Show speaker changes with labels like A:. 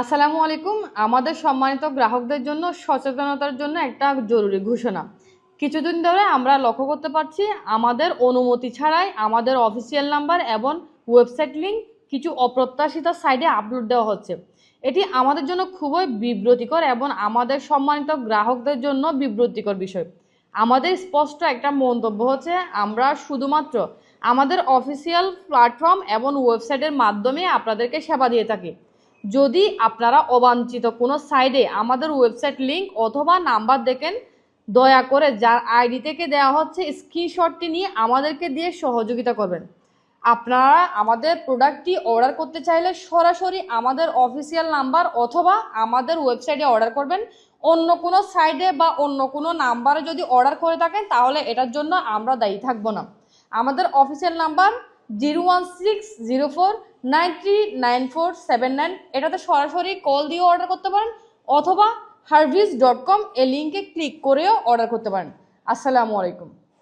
A: আসসালামু আলাইকুম। আমাদের সম্মানিত গ্রাহকদের জন্য সচেতনতার জন্য একটা জরুরি ঘোষণা। কিছুদিন ধরে আমরা লক্ষ্য করতে পারছি, আমাদের অনুমতি ছাড়াই আমাদের অফিসিয়াল নাম্বার এবং ওয়েবসাইট লিঙ্ক কিছু অপ্রত্যাশিত সাইটে আপলোড দেওয়া হচ্ছে। এটি আমাদের জন্য খুবই বিব্রতিকর এবং আমাদের সম্মানিত গ্রাহকদের জন্য বিব্রতিকর বিষয়। আমাদের স্পষ্ট একটা মন্তব্য হচ্ছে, আমরা শুধুমাত্র আমাদের অফিসিয়াল প্ল্যাটফর্ম এবং ওয়েবসাইটের মাধ্যমে আপনাদেরকে সেবা দিয়ে থাকি। যদি আপনারা অবাঞ্ছিত কোনো সাইডে আমাদের ওয়েবসাইট লিঙ্ক অথবা নাম্বার দেখেন, দয়া করে যার আইডি থেকে দেওয়া হচ্ছে, স্ক্রিনশটটি নিয়ে আমাদেরকে দিয়ে সহযোগিতা করবেন। আপনারা আমাদের প্রোডাক্টটি অর্ডার করতে চাইলে সরাসরি আমাদের অফিসিয়াল নাম্বার অথবা আমাদের ওয়েবসাইটে অর্ডার করবেন। অন্য কোনো সাইডে বা অন্য কোনো নাম্বারে যদি অর্ডার করে থাকেন, তাহলে এটার জন্য আমরা দায়ী থাকব না। আমাদের official number zero one six zero four nine three nine four seven nine. এটাতে সরাসরি কল দিয়ে অর্ডার করতে পারেন, অথবা হার্ভিস ডট কম এ লিঙ্কে ক্লিক করেও অর্ডার করতে পারেন। আসসালামু আলাইকুম।